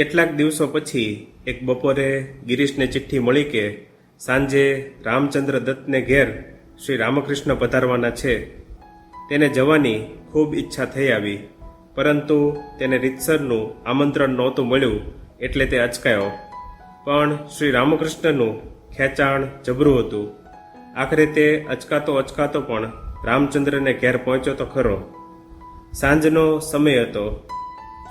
કેટલાક દિવસો પછી એક બપોરે ગિરીશને ચિઠ્ઠી મળી કે સાંજે રામચંદ્ર દત્તને ઘેર શ્રી રામકૃષ્ણ પધારવાના છે. તેને જવાની ખૂબ ઈચ્છા થઈ આવી, પરંતુ તેને રીતસરનું આમંત્રણ નહોતું મળ્યું એટલે તે અચકાયો. પણ શ્રી રામકૃષ્ણનું ખેંચાણ જબરું હતું. આખરે તે અચકાતો અચકાતો પણ રામચંદ્રને ઘેર પહોંચ્યો તો ખરો. સાંજનો સમય હતો.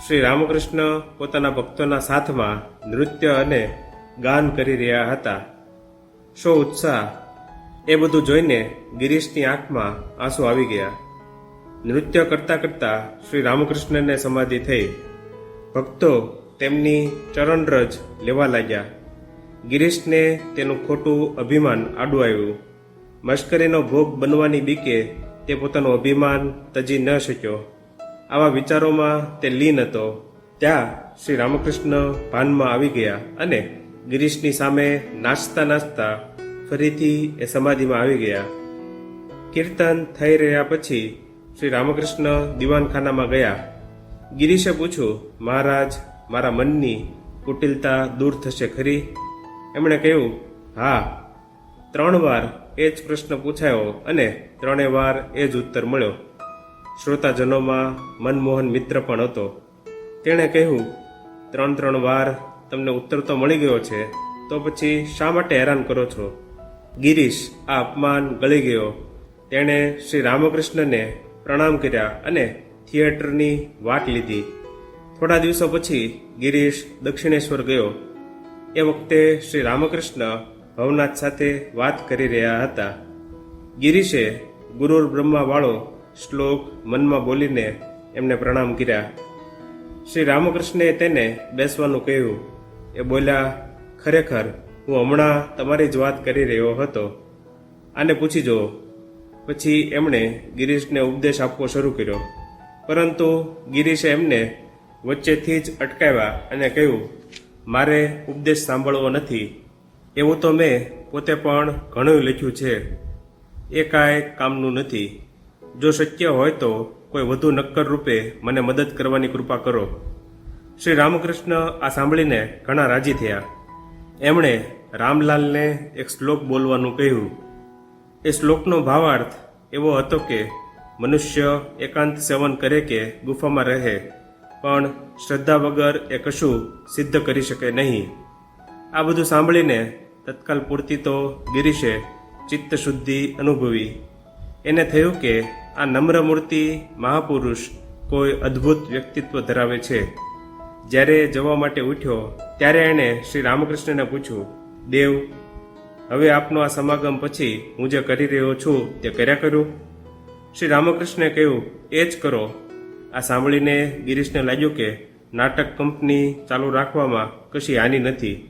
શ્રી રામકૃષ્ણ પોતાના ભક્તોના સાથમાં નૃત્ય અને ગાન કરી રહ્યા હતા. શો ઉત્સાહ, એ બધું જોઈને ગિરીશની આંખમાં આંસુ આવી ગયા. નૃત્ય કરતા કરતા શ્રી રામકૃષ્ણને સમાધિ થઈ. ભક્તો તેમની ચરણરજ લેવા લાગ્યા. ગિરીશને તેનું ખોટું અભિમાન આડું આવ્યું. મશ્કરીનો ભોગ બનવાની બીકે તે પોતાનું અભિમાન તજી ન શક્યો. આવા વિચારોમાં તે લીન હતો. ત્યાં શ્રી રામકૃષ્ણ ભાનમાં આવી ગયા અને ગિરીશની સામે નાચતા નાચતા ફરીથી એ સમાધિમાં આવી ગયા. કીર્તન થઈ રહ્યા પછી શ્રી રામકૃષ્ણ દિવાનખાનામાં ગયા. ગિરીશે પૂછ્યું, મહારાજ, મારા મનની કુટિલતા દૂર થશે ખરી? એમણે કહ્યું, હા. ત્રણ વાર એ જ પ્રશ્ન પૂછાયો અને ત્રણેય વાર એ જ ઉત્તર મળ્યો. શ્રોતાજનોમાં મનમોહન મિત્ર પણ હતો. તેણે કહ્યું, ત્રણ ત્રણ વાર તમને ઉત્તર તો મળી ગયો છે, તો પછી શા માટે હેરાન કરો છો? ગિરીશ, આ અપમાન ગળી ગયો. તેણે શ્રી રામકૃષ્ણને પ્રણામ કર્યા અને થિયેટરની વાટ લીધી. થોડા દિવસો પછી ગિરીશ દક્ષિણેશ્વર ગયો. એ વખતે શ્રી રામકૃષ્ણ ભવનાથ સાથે વાત કરી રહ્યા હતા. ગિરીશે ગુરુર બ્રહ્મા વાળો શ્લોક મનમાં બોલીને એમને પ્રણામ કર્યા. શ્રી રામકૃષ્ણે તેને બેસવાનું કહ્યું. એ બોલ્યા, ખરેખર, હું હમણાં તમારી જ વાત કરી રહ્યો હતો. આને પૂછી જુઓ પછી એમણે ગિરીશને ઉપદેશ આપવો શરૂ કર્યો. પરંતુ ગિરીશે એમને વચ્ચેથી જ અટકાવ્યા અને કહ્યું, મારે ઉપદેશ સાંભળવો નથી. એવું તો મેં પોતે પણ ઘણું લખ્યું છે. એ કાંઈ કામનું નથી. જો શક્ય હોય તો કોઈ વધુ નક્કર રૂપે મને મદદ કરવાની કૃપા કરો. શ્રી રામકૃષ્ણ આ સાંભળીને ઘણા રાજી થયા. એમણે રામલાલને એક શ્લોક બોલવાનું કહ્યું. એ શ્લોકનો ભાવાર્થ એવો હતો કે મનુષ્ય એકાંત સેવન કરે કે ગુફામાં રહે, પણ શ્રદ્ધા વગર એ કશું સિદ્ધ કરી શકે નહીં. આ બધું સાંભળીને તત્કાલ પૂરતી તો ગિરીશે ચિત્ત શુદ્ધિ અનુભવી. એને થયું કે આ નમ્ર મૂર્તિ મહાપુરુષ કોઈ અદ્ભુત વ્યક્તિત્વ ધરાવે છે. જ્યારે જવા માટે ઉઠ્યો, ત્યારે એણે શ્રી રામકૃષ્ણને પૂછ્યું, દેવ, હવે આપનો આ સમાગમ પછી હું જે કરી રહ્યો છું તે કર્યા કરું? શ્રી રામકૃષ્ણે કહ્યું, એ જ કરો. આ સાંભળીને ગિરીશને લાગ્યું કે નાટક કંપની ચાલુ રાખવામાં કશી હાનિ નથી.